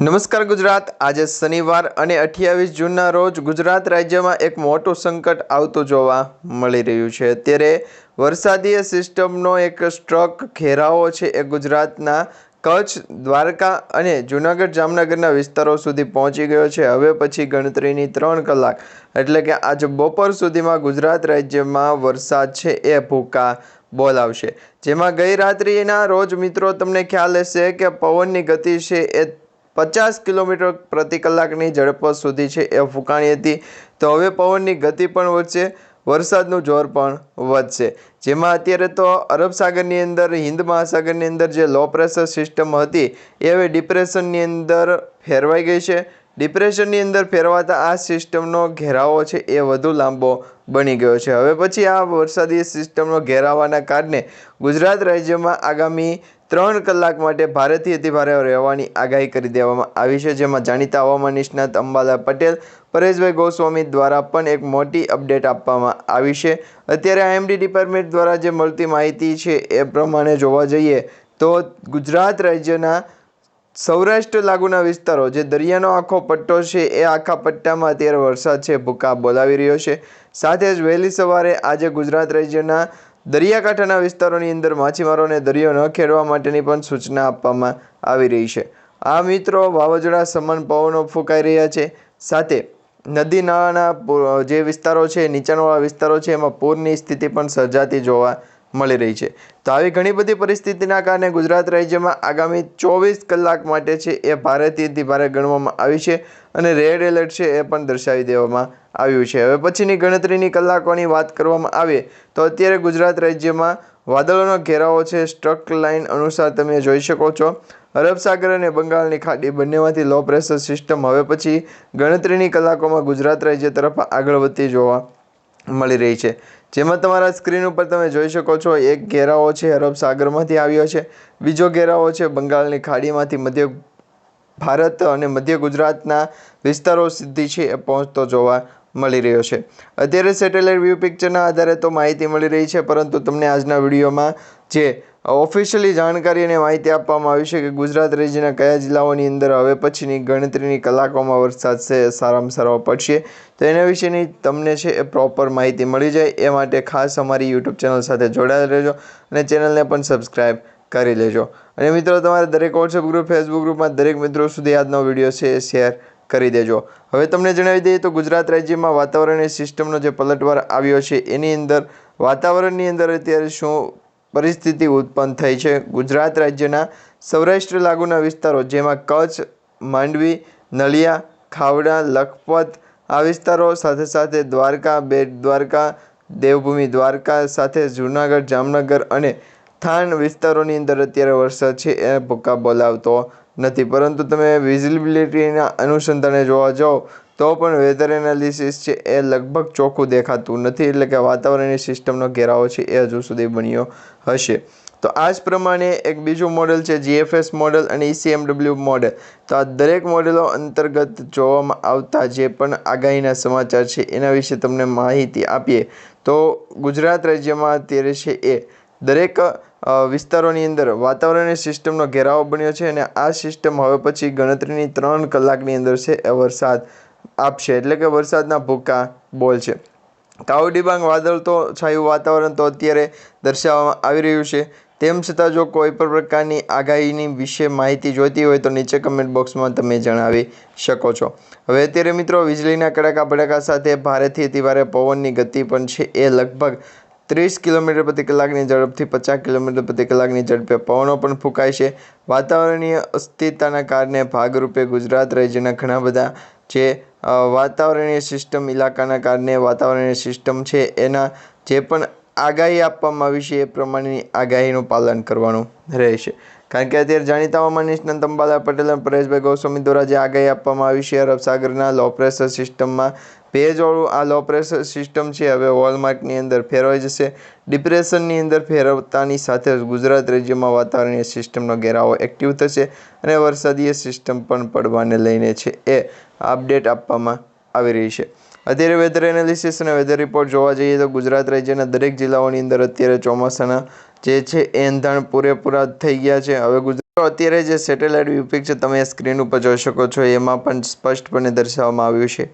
નમસ્કાર ગુજરાત. આજે શનિવાર અને અઠ્યાવીસ જૂનના રોજ ગુજરાત રાજ્યમાં એક મોટું સંકટ આવતું જોવા મળી રહ્યું છે. અત્યારે વરસાદીય સિસ્ટમનો એક સ્ટ્રક ઘેરાવો છે એ ગુજરાતના કચ્છ, દ્વારકા અને જૂનાગઢ જામનગરના વિસ્તારો સુધી પહોંચી ગયો છે. હવે પછી ગણતરીની ત્રણ કલાક, એટલે કે આજે બપોર સુધીમાં ગુજરાત રાજ્યમાં વરસાદ છે એ ભૂકા બોલાવશે. જેમાં ગઈ રાત્રિના રોજ મિત્રો, તમને ખ્યાલ હશે કે પવનની ગતિ છે એ પચાસ કિલોમીટર પ્રતિ કલાકની ઝડપ સુધી છે એ ફૂંકાણી હતી. તો હવે પવનની ગતિ પણ વધશે, વરસાદનું જોર પણ વધશે. જેમાં અત્યારે તો અરબ સાગરની અંદર, હિન્દ મહાસાગરની અંદર જે લો પ્રેશર સિસ્ટમ હતી, એ હવે ડિપ્રેશનની અંદર ફેરવાઈ ગઈ છે. ડિપ્રેશનની અંદર ફેરવાતા આ સિસ્ટમનો ઘેરાવો છે એ વધુ લાંબો બની ગયો છે. હવે પછી આ વરસાદી સિસ્ટમનો ઘેરાવાના કારણે ગુજરાત રાજ્યમાં આગામી ત્રણ કલાક માટે ભારેથી અતિભારે રહેવાની આગાહી કરી દેવામાં આવી છે, જેમાં જાણીતા હવામાન નિષ્ણાત અંબાલા પટેલ, પરેશભાઈ ગોસ્વામી દ્વારા પણ એક મોટી અપડેટ આપવામાં આવી છે. અત્યારે આઈએમડી ડિપાર્ટમેન્ટ દ્વારા જે મળતી માહિતી છે એ પ્રમાણે જોવા જઈએ તો ગુજરાત રાજ્યના સૌરાષ્ટ્ર લાગુના વિસ્તારો, જે દરિયાનો આખો પટ્ટો છે, એ આખા પટ્ટામાં અત્યારે વરસાદ છે ભૂકા બોલાવી રહ્યો છે. સાથે જ વહેલી સવારે આજે ગુજરાત રાજ્યના દરિયાકાંઠાના વિસ્તારોની અંદર માછીમારોને દરિયો ન ખેડવા માટેની પણ સૂચના આપવામાં આવી રહી છે. આ મિત્રો વાવાઝોડા સમાન પવનો ફૂંકાઈ રહ્યા છે. સાથે નદી નાળાના જે વિસ્તારો છે, નીચાણવાળા વિસ્તારો છે, એમાં પૂરની સ્થિતિ પણ સર્જાતી જોવા મળી રહી છે. તો આવી ઘણી બધી પરિસ્થિતિના કારણે ગુજરાત રાજ્યમાં આગામી ચોવીસ કલાક માટે છે એ ભારેથી ભારે ગણવામાં આવી છે અને રેડ એલર્ટ છે એ પણ દર્શાવી દેવામાં આવ્યું છે. હવે પછીની ગણતરીની કલાકોની વાત કરવામાં આવે તો અત્યારે ગુજરાત રાજ્યમાં વાદળોનો ઘેરાવો છે. સ્ટ્રક લાઇન અનુસાર તમે જોઈ શકો છો, અરબ સાગર અને બંગાળની ખાડી બંનેમાંથી લો પ્રેશર સિસ્ટમ હવે પછી ગણતરીની કલાકોમાં ગુજરાત રાજ્ય તરફ આગળ વધતી જોવા મળી રહી છે. જેમાં તમારા સ્ક્રીન ઉપર તમે જોઈ શકો છો, એક ઘેરાવો છે, અરબ સાગરમાંથી આવ્યો છે. બીજો ઘેરાવો છે, બંગાળની ખાડીમાંથી મધ્ય ભારત અને મધ્ય ગુજરાતના વિસ્તારો સુધી છે એ પહોંચતો જોવા મળી રહ્યો છે. અત્યારે સેટેલાઇટ વ્યૂ પિક્ચરના આધારે તો માહિતી મળી રહી છે, પરંતુ તમને આજના વિડીયોમાં જે ઓફિશિયલી જાણકારી અને માહિતી આપવામાં આવી છે કે ગુજરાત રાજ્યના કયા જિલ્લાઓની અંદર હવે પછીની ગણતરીની કલાકોમાં વરસાદ છે સારામાં સારો પડશે. તો એના વિશેની તમને છે એ પ્રોપર માહિતી મળી જાય. એ માટે ખાસ અમારી યુટ્યુબ ચેનલ સાથે જોડાયેલ રહેજો અને ચેનલને પણ સબસ્ક્રાઈબ કરી લેજો. અને મિત્રો, તમારે દરેક વોટ્સએપ ગ્રુપ ફેસબુક ગ્રુપમાં દરેક મિત્રો સુધી આજનો વીડિયો છે એ શેર કરી દેજો. હવે તમને જણાવી દઈએ તો ગુજરાત રાજ્યમાં વાતાવરણની સિસ્ટમનો જે પલટવાર આવ્યો છે, એની અંદર વાતાવરણની અંદર અત્યારે શું પરિસ્થિતિ ઉત્પન્ન થઈ છે. ગુજરાત રાજ્યના સૌરાષ્ટ્ર લાગુના વિસ્તારો, જેમાં કચ્છ, માંડવી, નલિયા, ખાવડા, લખપત આ વિસ્તારો સાથે સાથે દ્વારકા, બેટ દ્વારકા, દેવભૂમિ દ્વારકા સાથે જૂનાગઢ, જામનગર અને થાન વિસ્તારોની અંદર અત્યારે વરસાદ છે એ ભૂકા બોલાવતો નથી. પરંતુ તમે વિઝિબિલિટીના અનુસંધાને જોવા જાઓ તો પણ વેધર એનાલિસિસ છે એ લગભગ ચોખ્ખું દેખાતું નથી, એટલે કે વાતાવરણની સિસ્ટમનો ઘેરાવો છે એ હજુ સુધી બન્યો હશે. તો આ જ પ્રમાણે એક બીજું મોડેલ છે જીએફએસ મોડેલ અને ઈસીએમડબલ્યુ મોડેલ તો આ દરેક મોડેલો અંતર્ગત જોવામાં આવતા જે પણ આગાહીના સમાચાર છે, એના વિશે તમને માહિતી આપીએ. તો ગુજરાત રાજ્યમાં અત્યારે છે એ દરેક વિસ્તારોની અંદર વાતાવરણીય સિસ્ટમનો ઘેરાવો બન્યો છે અને આ સિસ્ટમ હવે પછી ગણતરીની ત્રણ કલાકની અંદર છે એ વરસાદ આપશે. એટલે કે વરસાદના ભૂકા બોલ છે. કાળું ડિબાંગ વાદળ તો છાયું વાતાવરણ તો અત્યારે દર્શાવવામાં આવી રહ્યું છે. તેમ છતાં જો કોઈ પણ પ્રકારની આગાહીની વિશે માહિતી જોઈતી હોય તો નીચે કમેન્ટ બોક્સમાં તમે જણાવી શકો છો. હવે અત્યારે મિત્રો, વીજળીના કડાકા ભડાકા સાથે ભારેથી અતિભારે પવનની ગતિ પણ છે. એ લગભગ ત્રીસ કિલોમીટર પ્રતિ કલાકની ઝડપથી પચાસ કિલોમીટર પ્રતિ કલાકની ઝડપે પવનો પણ ફૂંકાય છે. વાતાવરણીય અસ્થિરતાના કારણે ભાગરૂપે ગુજરાત રાજ્યના ઘણા બધા જે વાતાવરણીય સિસ્ટમ ઇલાકાના કારણે વાતાવરણીય સિસ્ટમ છે એના જે પણ આગાહી આપવામાં આવી છે એ પ્રમાણેની આગાહીનું પાલન કરવાનું રહેશે. કારણ કે અત્યારે જાણીતા હવામાન નિષ્ણાંત અંબાલા પટેલ અને પરેશભાઈ ગોસ્વામી દ્વારા જે આગાહી આપવામાં આવી છે, અરબ સાગરના લો પ્રેશર સિસ્ટમમાં ભેજવાળું આ લો પ્રેશર સિસ્ટમ છે, હવે વોલમાર્કની અંદર ફેરવાઈ જશે. ડિપ્રેશનની અંદર ફેરવતાની સાથે જ ગુજરાત રાજ્યમાં વાતાવરણીય સિસ્ટમનો ઘેરાવો એક્ટિવ થશે અને વરસાદીય સિસ્ટમ પણ પડવાને લઈને છે એ અપડેટ આપવામાં આવી રહી છે. અત્યારે વેધર એનાલિસિસ અને વેધર રિપોર્ટ જોવા જઈએ તો ગુજરાત રાજ્યના દરેક જિલ્લાઓની અંદર અત્યારે ચોમાસાના જે છે એ એંધાણ પૂરેપૂરા થઈ ગયા છે. હવે ગુજરાત અત્યારે જે સેટેલાઇટ વ્યૂ છે તમે સ્ક્રીન ઉપર જોઈ શકો છો, એમાં પણ સ્પષ્ટપણે દર્શાવવામાં આવ્યું છે.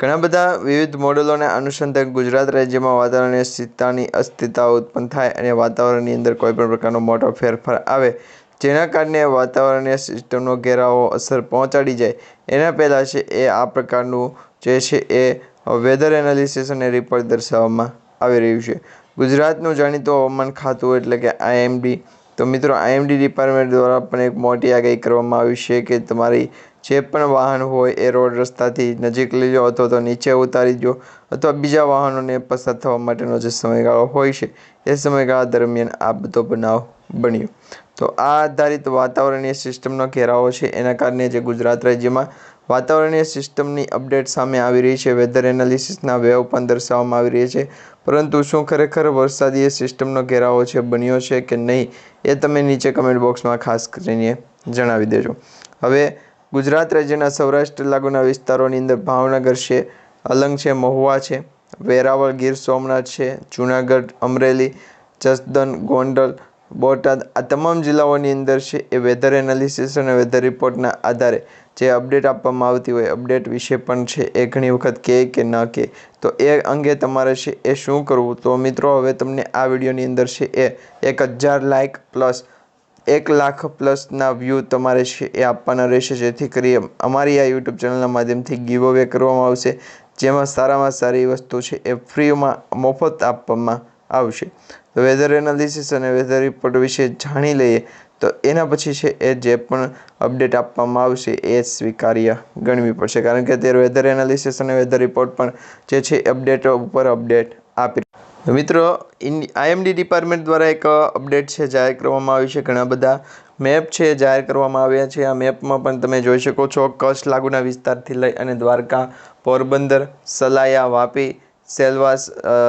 ઘણા બધા વિવિધ મોડેલોને અનુસંધાન ગુજરાત રાજ્યમાં વાતાવરણીય સ્થિરતાની અસ્થિરતા ઉત્પન્ન થાય અને વાતાવરણની અંદર કોઈપણ પ્રકારનો મોટો ફેરફાર આવે, જેના કારણે વાતાવરણીય સિસ્ટમનો ઘેરાવો અસર પહોંચાડી જાય. એના પહેલાં છે એ આ પ્રકારનું જે છે એ વેધર એનાલિસિસ અને રિપોર્ટ દર્શાવવામાં આવી રહ્યું છે. ગુજરાતનું જાણીતું હવામાન ખાતું એટલે કે આઈએમડી તો મિત્રો આઈએમડી ડિપાર્ટમેન્ટ દ્વારા પણ એક મોટી આગાહી કરવામાં આવી છે કે તમારી જે પણ વાહન હોય એ રોડ રસ્તાથી નજીક લઈ જાઓ અથવા તો નીચે ઉતારી દો અથવા બીજા વાહનોને પસાર થવા માટેનો જે સમયગાળો હોય છે, એ સમયગાળા દરમિયાન આ બધો બનાવ બન્યો. તો આ આધારિત વાતાવરણીય સિસ્ટમનો ઘેરાવો છે. એના કારણે જે ગુજરાત રાજ્યમાં વાતાવરણીય સિસ્ટમની અપડેટ સામે આવી રહી છે. વેધર એનાલિસિસના વેવ પણ દર્શાવવામાં આવી રહી છે. પરંતુ શું ખરેખર વરસાદીય સિસ્ટમનો ઘેરાવો છે, બન્યો છે કે નહીં, એ તમે નીચે કમેન્ટ બોક્સમાં ખાસ કરીને જણાવી દેજો. હવે, ગુજરાત રાજ્યના સૌરાષ્ટ્ર લાગુના વિસ્તારોની અંદર ભાવનગર છે, અલંગ છે, મહુવા છે, વેરાવળ ગીર સોમનાથ છે, જૂનાગઢ, અમરેલી જસદન ગોંડલ બોટાદ આ તમામ જિલ્લાઓની અંદર છે એ વેધર એનાલિસિસ અને વેધર રિપોર્ટના આધારે જે અપડેટ આપવામાં આવતી હોય અપડેટ વિશે પણ છે એ ઘણી વખત કહે કે ન કહે તો એ અંગે તમારે છે એ શું કરવું? તો મિત્રો, હવે તમને આ વિડીયોની અંદર છે એ એક હજાર લાઇક પ્લસ એક લાખ પ્લસના વ્યૂ તમારે છે એ આપવાના રહેશે. જેથી કરી અમારી આ યુટ્યુબ ચેનલના માધ્યમથી ગીવ અવે કરવામાં આવશે. જેમાં સારામાં સારી વસ્તુ છે એ ફ્રીમાં મફત આપવામાં આવશે. વેધર એનાલિસિસ અને વેધર રિપોર્ટ વિશે જાણી લઈએ, તો એના પછી છે એ જે પણ અપડેટ આપવામાં આવશે એ સ્વીકાર્ય ગણવી પડશે. કારણ કે અત્યારે વેધર એનાલિસિસ અને વેધર રિપોર્ટ પણ જે છે અપડેટ ઉપર અપડેટ આપી મિત્રો આઈએમડી ડિપાર્ટમેન્ટ દ્વારા એક અપડેટ છે જાહેર કરવામાં આવી છે. ઘણા બધા મેપ છે જાહેર કરવામાં આવ્યા છે. આ મેપમાં પણ તમે જોઈ શકો છો કચ્છ લાગુના વિસ્તારથી લઈ અને દ્વારકા પોરબંદર, સલાયા, વાપી સેલવાસ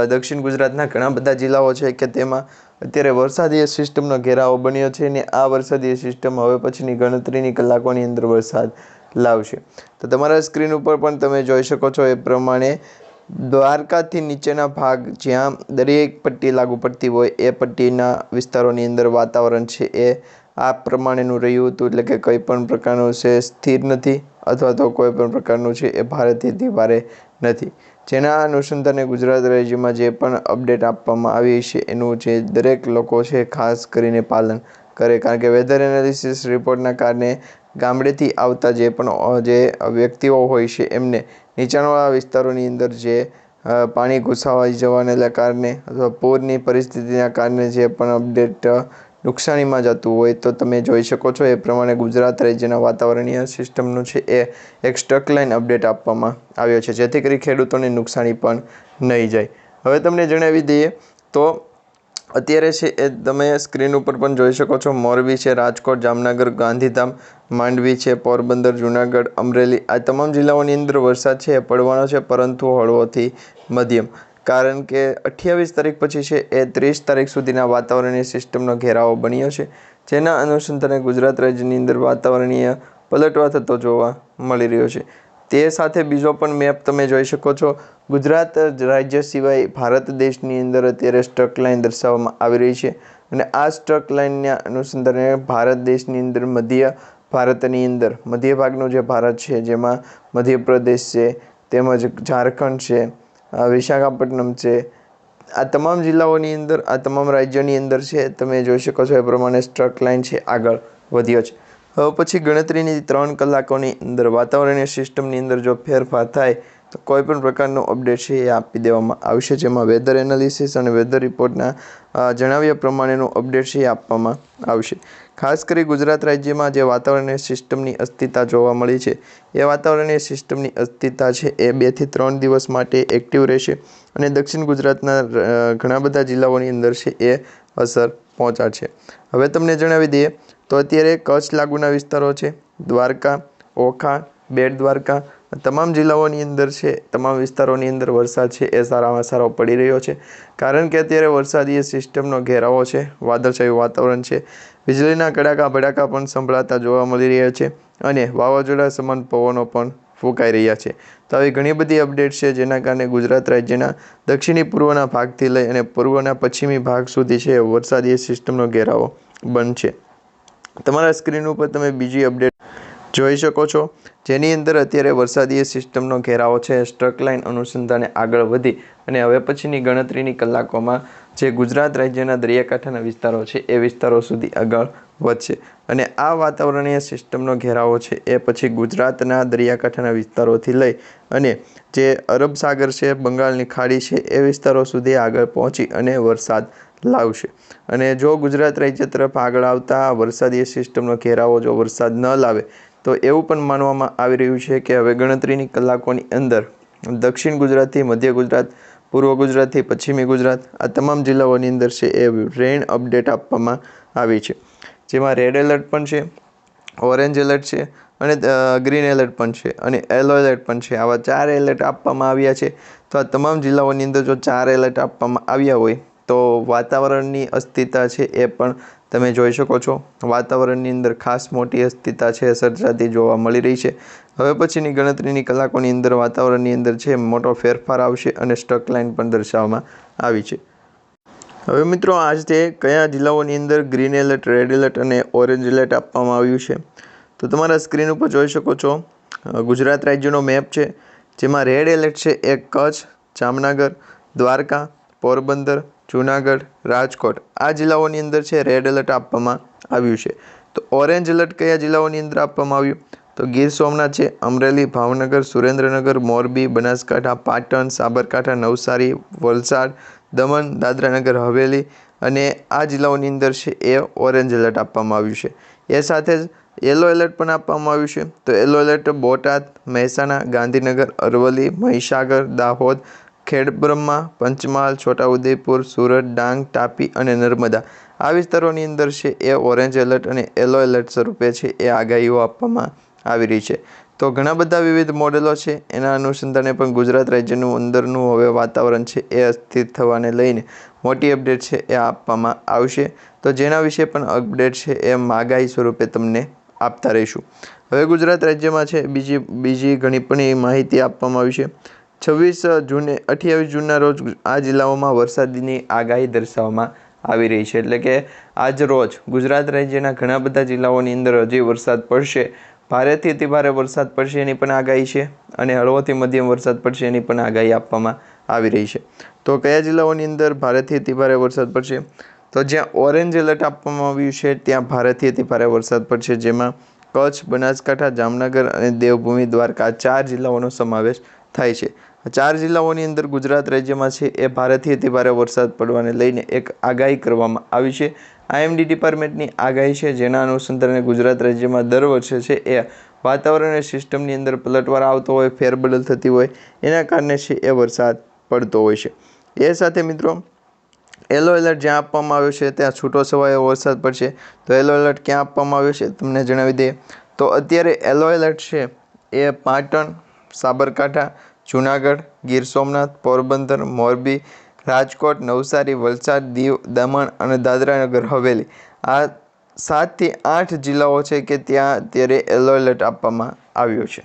દક્ષિણ ગુજરાતના ઘણા બધા જિલ્લાઓ છે કે તેમાં અત્યારે વરસાદીય સિસ્ટમનો ઘેરાવો બન્યો છે ને આ વરસાદીય સિસ્ટમ હવે પછીની ગણતરીની કલાકોની અંદર વરસાદ લાવશે. તો તમારા સ્ક્રીન ઉપર પણ તમે જોઈ શકો છો એ પ્રમાણે દ્વારકાથી નીચેના ભાગ જ્યાં દરેક પટ્ટી લાગુ પડતી હોય એ પટ્ટીના વિસ્તારોની અંદર વાતાવરણ છે એ આ પ્રમાણેનું રહ્યું હતું એટલે કે કંઈ પણ પ્રકારનું છે, સ્થિર નથી અથવા તો કોઈ પણ પ્રકારનું છે એ ભારતીય ભારે નથી. જેના અનુસંધાને ગુજરાત રાજ્યમાં જે પણ અપડેટ આપવામાં આવી છે એનું જે દરેક લોકો છે ખાસ કરીને પાલન કરે. કારણ કે વેધર એનાલિસિસ રિપોર્ટના કારણે ગામડેથી આવતા જે પણ જે વ્યક્તિઓ હોય છે એમને નીચાણવાળા વિસ્તારોની અંદર જે પાણી ઘૂસાવાઈ જવાને કારણે અથવા પૂરની પરિસ્થિતિના કારણે જે પણ અપડેટ નુકસાનીમાં જતું હોય તો તમે જોઈ શકો છો એ પ્રમાણે ગુજરાત રાજ્યના વાતાવરણીય સિસ્ટમનું છે એ એક સ્ટક લાઇન અપડેટ આપવામાં આવ્યો છે. જેથી કરી ખેડૂતોને નુકસાની પણ નહીં જાય. હવે તમને જણાવી દઈએ તો અત્યારે છે એ તમે સ્ક્રીન ઉપર પણ જોઈ શકો છો મોરબી છે, રાજકોટ, જામનગર, ગાંધીધામ, માંડવી છે, પોરબંદર, જુનાગઢ, અમરેલી આ તમામ જિલ્લાઓની અંદર વરસાદ છે એ પડવાનો છે, પરંતુ હળવોથી મધ્યમ. કારણ કે અઠ્યાવીસ તારીખ પછી છે એ ત્રીસ તારીખ સુધીના વાતાવરણીય સિસ્ટમનો ઘેરાવો બન્યો છે, જેના અનુસંધાને ગુજરાત રાજ્યની અંદર વાતાવરણીય પલટવા થતો જોવા મળી રહ્યો છે. તે સાથે બીજો પણ મેપ તમે જોઈ શકો છો. ગુજરાત રાજ્ય સિવાય ભારત દેશની અંદર અત્યારે સ્ટ્રક લાઇન દર્શાવવામાં આવી રહી છે અને આ સ્ટ્રક લાઇનના અનુસંધાને ભારત દેશની અંદર મધ્ય ભારતની અંદર મધ્ય ભાગનું જે ભારત છે, જેમાં મધ્યપ્રદેશ છે, તેમજ ઝારખંડ છે વિશાખાપટ્ટનમ છે. આ તમામ જિલ્લાઓની અંદર, આ તમામ રાજ્યોની અંદર છે, તમે જોઈ શકો છો એ પ્રમાણે સ્ટ્રક લાઇન છે આગળ વધ્યો છે. હવે પછી ગણતરીની ત્રણ કલાકોની અંદર વાતાવરણીય સિસ્ટમની અંદર જો ફેરફાર થાય તો કોઈ પણ પ્રકારનો અપડેટ છે એ આપી દેવામાં આવશે, જેમાં વેધર એનાલિસિસ અને વેધર રિપોર્ટના જણાવ્યા પ્રમાણેનો અપડેટ છે એ આપવામાં આવશે. ખાસ કરી ગુજરાત રાજ્યમાં જે વાતાવરણીય સિસ્ટમની અસ્થિરતા જોવા મળી છે, એ વાતાવરણીય સિસ્ટમની અસ્થિરતા છે એ બેથી ત્રણ દિવસ માટે એક્ટિવ રહેશે અને દક્ષિણ ગુજરાતના ઘણા બધા જિલ્લાઓની અંદર છે એ અસર પહોંચાડશે. હવે તમને જણાવી દઈએ, તો અત્યારે કચ્છ લાગુના વિસ્તારો છે, દ્વારકા, ઓખા, બેટ દ્વારકા તમામ જિલ્લાઓની અંદર છે, તમામ વિસ્તારોની અંદર વરસાદ છે એ સારામાં સારો પડી રહ્યો છે. કારણ કે અત્યારે વરસાદીય સિસ્ટમનો ઘેરાવો છે, વાદળછાયું વાતાવરણ છે, વીજળીના કડાકા ભડાકા પણ સંભળાતા જોવા મળી રહ્યા છે અને વાવાઝોડા સમાન પવનો પણ ફૂંકાઈ રહ્યા છે. તો આવી ઘણી બધી અપડેટ છે જેના કારણે ગુજરાત રાજ્યના દક્ષિણી પૂર્વના ભાગથી લઈ અને પૂર્વના પશ્ચિમી ભાગ સુધી છે વરસાદીય સિસ્ટમનો ઘેરાવો બનશે તમારા સ્ક્રીન ઉપર તમે બીજી અપડેટ જોઈ શકો છો. જેની અંદર અત્યારે વરસાદીય સિસ્ટમનો ઘેરાવો છે. સ્ટ્રક લાઇન અનુસંધાને આગળ વધી અને હવે પછીની ગણતરીની કલાકોમાં જે ગુજરાત રાજ્યના દરિયાકાંઠાના વિસ્તારો છે, એ વિસ્તારો સુધી આગળ વધશે. અને આ વાતાવરણીય સિસ્ટમનો ઘેરાવો છે, એ પછી ગુજરાતના દરિયાકાંઠાના વિસ્તારોથી લઈ અને જે અરબ સાગર છે, બંગાળની ખાડી છે, એ વિસ્તારો સુધી આગળ પહોંચી અને વરસાદ લાવશે. અને જો ગુજરાત રાજ્ય તરફ આગળ આવતા વરસાદીય સિસ્ટમનો ઘેરાવો જો વરસાદ ન લાવે તો એવું પણ માનવામાં આવી રહ્યું છે કે હવે ગણતરીની કલાકોની અંદર દક્ષિણ ગુજરાતથી મધ્ય ગુજરાત, પૂર્વ ગુજરાતથી પશ્ચિમી ગુજરાત, આ તમામ જિલ્લાઓની અંદર છે એ રેન અપડેટ આપવામાં આવી છે. જેમાં રેડ એલર્ટ પણ છે ઓરેન્જ એલર્ટ છે અને ગ્રીન એલર્ટ પણ છે અને યલો એલર્ટ પણ છે. આવા ચાર એલર્ટ આપવામાં આવ્યા છે. તો આ તમામ જિલ્લાઓની અંદર જો ચાર એલર્ટ આપવામાં આવ્યા હોય તો વાતાવરણની અસ્થિરતા છે એ પણ તમે જોઈ શકો છો, વાતાવરણની અંદર ખાસ મોટી અસ્થિરતા છે સર્જાતી જોવા મળી રહી છે. હવે પછીની ગણતરીની કલાકોની અંદર વાતાવરણની અંદર છે, મોટો ફેરફાર આવશે અને સ્ટક લાઇન પણ દર્શાવવામાં આવી છે. હવે મિત્રો આજે કયા જિલ્લાઓની અંદર ગ્રીન એલર્ટ રેડ એલર્ટ અને ઓરેન્જ એલર્ટ આપવામાં આવ્યું છે? તો તમારા સ્ક્રીન ઉપર જોઈ શકો છો ગુજરાત રાજ્યનો મેપ છે, જેમાં રેડ એલર્ટ છે એ કચ્છ, જામનગર, દ્વારકા, પોરબંદર જૂનાગઢ, રાજકોટ આ જિલ્લાઓની અંદર છે રેડ એલર્ટ આપવામાં આવ્યું છે. તો ઓરેન્જ એલર્ટ કયા જિલ્લાઓની અંદર આપવામાં આવ્યું? તો ગીર સોમનાથ છે, અમરેલી, ભાવનગર, સુરેન્દ્રનગર, મોરબી, બનાસકાંઠા, પાટણ, સાબરકાંઠા, નવસારી, વલસાડ, દમણ, દાદરાનગર, હવેલી અને આ જિલ્લાઓની અંદર છે, એ ઓરેન્જ એલર્ટ આપવામાં આવ્યું છે. એ સાથે જ યલો એલર્ટ પણ આપવામાં આવ્યું છે. તો યલો એલર્ટ બોટાદ, મહેસાણા, ગાંધીનગર, અરવલ્લી, મહીસાગર, દાહોદ ખેડબ્રહ્મા પંચમહાલ, છોટાઉદેપુર, સુરત, ડાંગ, તાપી અને નર્મદા. આ વિસ્તારોની અંદર છે એ ઓરેન્જ એલર્ટ અને યલો એલર્ટ સ્વરૂપે છે એ આગાહીઓ આપવામાં આવી રહી છે. તો ઘણા બધા વિવિધ મોડેલો છે. એના અનુસંધાને પણ ગુજરાત રાજ્યનું અંદરનું હવે વાતાવરણ છે એ અસ્થિર થવાને લઈને મોટી અપડેટ છે એ આપવામાં આવશે. તો જેના વિશે પણ અપડેટ છે એ આગાહી સ્વરૂપે તમને આપતા રહીશું. હવે ગુજરાત રાજ્યમાં છે બીજી બીજી ઘણી પણ માહિતી આપવામાં આવી છે. છવ્વીસ જૂને, અઠ્યાવીસ જૂનના રોજ આ જિલ્લાઓમાં વરસાદની આગાહી દર્શાવવામાં આવી રહી છે. એટલે કે આજ રોજ ગુજરાત રાજ્યના ઘણા બધા જિલ્લાઓની અંદર હજી વરસાદ પડશે. ભારેથી અતિ ભારે વરસાદ પડશે એની પણ આગાહી છે અને હળવોથી મધ્યમ વરસાદ પડશે એની પણ આગાહી આપવામાં આવી રહી છે. તો કયા જિલ્લાઓની અંદર ભારેથી અતિ ભારે વરસાદ પડશે? તો જ્યાં ઓરેન્જ એલર્ટ આપવામાં આવ્યું છે, ત્યાં ભારેથી અતિ ભારે વરસાદ પડશે, જેમાં કચ્છ, બનાસકાંઠા, જામનગર અને દેવભૂમિ દ્વારકા ચાર જિલ્લાઓનો સમાવેશ થાય છે. ચાર જિલ્લાઓની અંદર ગુજરાત રાજ્યમાં છે. એ ભારેથી અતિ ભારે વરસાદ પડવાને લઈને એક આગાહી કરવામાં આવી છે. આઈએમડી ડિપાર્ટમેન્ટની આગાહી છે. જેના અનુસંધાને ગુજરાત રાજ્યમાં દર વર્ષે છે એ વાતાવરણીય સિસ્ટમની અંદર પલટવાર આવતો હોય, ફેરબદલ થતી હોય, એના કારણે છે એ વરસાદ પડતો હોય છે. એ સાથે મિત્રો, યલો એલર્ટ જ્યાં આપવામાં આવ્યો છે, ત્યાં છૂટો છવાયો વરસાદ પડશે. તો યલો એલર્ટ ક્યાં આપવામાં આવ્યો છે, તમને જણાવી દઈએ. તો અત્યારે યલો એલર્ટ છે એ પાટણ, સાબરકાંઠા જૂનાગઢ, ગીર સોમનાથ, પોરબંદર, મોરબી, રાજકોટ, નવસારી, વલસાડ, દીવ, દમણ અને દાદરાનગર હવેલી. આ સાતથી આઠ જિલ્લાઓ છે કે ત્યાં અત્યારે યલો એલર્ટ આપવામાં આવ્યો છે.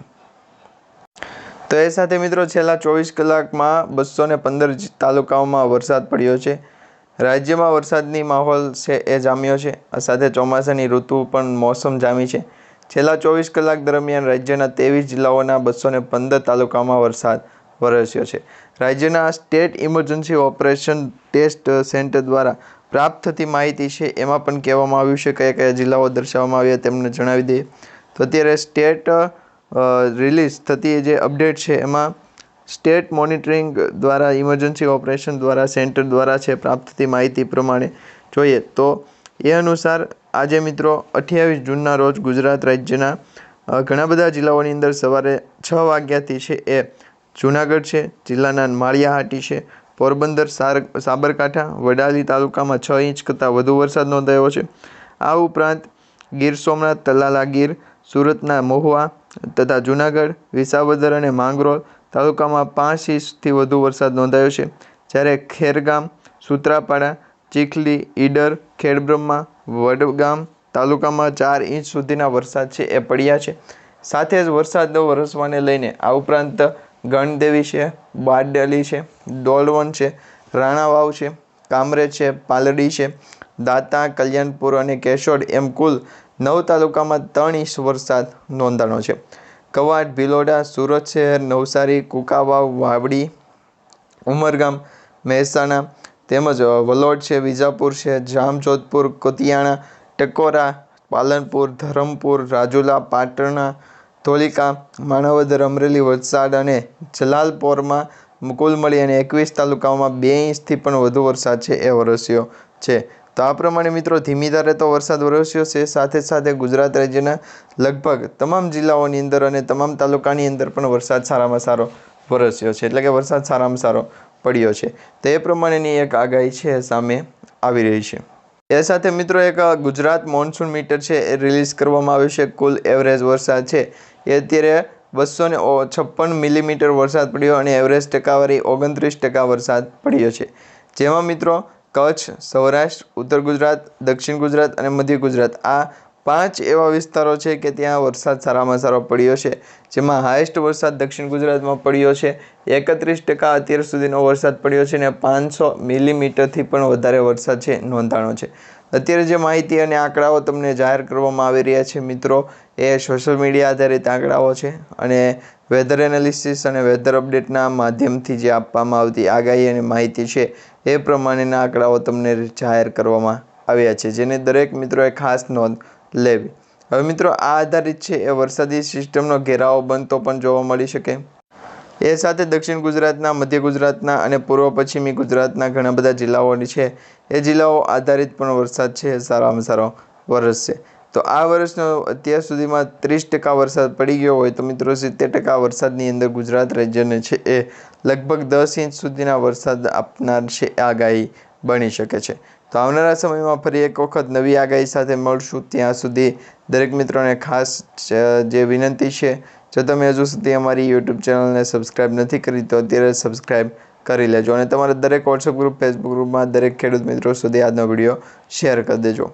તો એ સાથે મિત્રો છેલ્લા ચોવીસ કલાકમાં બસો ને પંદર તાલુકાઓમાં વરસાદ પડ્યો છે. રાજ્યમાં વરસાદની માહોલ છે એ જામ્યો છે. આ સાથે ચોમાસાની ઋતુ પણ મોસમ જામી છે. છેલ્લા ચોવીસ કલાક દરમિયાન રાજ્યના ત્રેવીસ જિલ્લાઓના બસો ને પંદર તાલુકામાં વરસાદ વરસ્યો છે. રાજ્યના state emergency operation test centre દ્વારા પ્રાપ્ત થતી માહિતી છે, એમાં પણ કહેવામાં આવ્યું છે, કયા કયા જિલ્લાઓ દર્શાવવામાં આવ્યા તેમને જણાવી દઈએ. તો અત્યારે સ્ટેટ રિલીઝ થતી જે અપડેટ છે, એમાં સ્ટેટ મોનિટરિંગ દ્વારા, ઇમરજન્સી ઓપરેશન દ્વારા, સેન્ટર દ્વારા છે પ્રાપ્ત થતી માહિતી પ્રમાણે જોઈએ. તો એ અનુસાર આજે મિત્રો અઠ્યાવીસ જૂનના રોજ ગુજરાત રાજ્યના ઘણા બધા જિલ્લાઓની અંદર સવારે છ વાગ્યાથી છે એ જૂનાગઢ છે, જિલ્લાના માળિયાહાટી છે, પોરબંદર, સાર, સાબરકાંઠા, વડાલી તાલુકામાં છ ઇંચ કરતાં વધુ વરસાદ નોંધાયો છે. આ ઉપરાંત ગીર સોમનાથ, તલાલા ગીર, સુરતના મહુવા તથા જૂનાગઢ, વિસાવદર અને માંગરોળ તાલુકામાં પાંચ ઇંચથી વધુ વરસાદ નોંધાયો છે. જ્યારે ખેરગામ, સૂત્રાપાડા, ચીખલી, ઈડર, ખેડબ્રહ્મા વડગામ તાલુકામાં ચાર ઇંચ સુધીના વરસાદ છે, એ પડ્યા છે. સાથે જ વરસાદ વરસવાને લઈને આ ઉપરાંત ગણદેવી છે, બારડેલી છે ડોલવણ છે, રાણાવાવ છે, કામરેજ છે, પાલડી છે, દાતા, કલ્યાણપુર અને કેશોદ એમ કુલ નવ તાલુકામાં ત્રણ ઇંચ વરસાદ નોંધાણો છે. કવાટ ભિલોડા, સુરત શહેર, નવસારી, કુકાવાવ, વાવડી, ઉમરગામ, મહેસાણા તેમજ વલોડ છે, વિજાપુર છે, જામજોધપુર, કોતિયાણા, ટકોરા, પાલનપુર, ધરમપુર, રાજુલા, પાટણા, ધોલિકા, માણાવદર, અમરેલી, વલસાડ અને જલાલપોરમાં કુલ મળી અને એકવીસ તાલુકાઓમાં બે ઇંચથી પણ વધુ વરસાદ છે એ વરસ્યો છે. તો આ પ્રમાણે મિત્રો ધીમી ધારે તો વરસાદ વરસ્યો છે. સાથે સાથે ગુજરાત રાજ્યના લગભગ તમામ જિલ્લાઓની અંદર અને તમામ તાલુકાની અંદર પણ વરસાદ સારામાં સારો વરસ્યો છે. એટલે કે વરસાદ સારામાં સારો પડ્યો છે. તે પ્રમાણેની એક આગાહી છે સામે આવી રહી છે. એ સાથે મિત્રો એક ગુજરાત મોન્સૂન મીટર છે એ રિલીઝ કરવામાં આવ્યું છે. કુલ એવરેજ વરસાદ છે. એ અત્યારે બસો ને છપ્પન મિલીમીટર વરસાદ પડ્યો અને એવરેજ ટકાવારી ઓગણત્રીસ ટકા વરસાદ પડ્યો છે. જેમાં મિત્રો કચ્છ, સૌરાષ્ટ્ર, ઉત્તર ગુજરાત, દક્ષિણ ગુજરાત અને મધ્ય ગુજરાત આ પાંચ એવા વિસ્તારો છે કે ત્યાં વરસાદ સારામાં સારો પડ્યો છે, જેમાં હાઈએસ્ટ વરસાદ દક્ષિણ ગુજરાતમાં પડ્યો છે. એકત્રીસ ટકા અત્યાર સુધીનો વરસાદ પડ્યો છે અને પાંચસો મિલીમીટરથી પણ વધારે વરસાદ છે, નોંધાણો છે. અત્યારે જે માહિતી અને આંકડાઓ તમને જાહેર કરવામાં આવી રહ્યા છે મિત્રો, એ સોશિયલ મીડિયા આધારિત આંકડાઓ છે અને વેધર એનાલિસિસ અને વેધર અપડેટના માધ્યમથી જે આપવામાં આવતી આગાહી અને માહિતી છે, એ પ્રમાણેના આંકડાઓ તમને જાહેર કરવામાં આવ્યા છે, જેને દરેક મિત્રોએ ખાસ નોંધ લેવી. હવે મિત્રો, આ આધારિત છે એ વરસાદી સિસ્ટમનો ઘેરાવો બનતો પણ જોવા મળી શકે. એ સાથે દક્ષિણ ગુજરાતના, મધ્ય ગુજરાતના અને પૂર્વ પશ્ચિમી ગુજરાતના ઘણા બધા જિલ્લાઓની છે. એ જિલ્લાઓ આધારિત પણ વરસાદ છે, સારામાં સારો વરસશે તો આ વર્ષનો અત્યાર સુધીમાં ત્રીસ ટકા વરસાદ પડી ગયો હોય તો મિત્રો, સિત્તેર ટકા વરસાદની અંદર ગુજરાત રાજ્યને છે એ લગભગ દસ ઇંચ સુધીના વરસાદ આપનાર છે, આગાહી બની શકે છે. તો આવનારા સમયમાં ફરી એક વખત નવી આગાહી સાથે મળશું. ત્યાં સુધી દરેક મિત્રોને ખાસ જે વિનંતી છે, જો તમે હજુ સુધી અમારી યુટ્યુબ ચેનલને સબસ્ક્રાઇબ નથી કરી, તો અત્યારે સબસ્ક્રાઇબ કરી લેજો અને તમારા દરેક વોટ્સઅપ ગ્રુપ ફેસબુક ગ્રુપમાં દરેક ખેડૂત મિત્રો સુધી આજનો વીડિયો શેર કરી દેજો.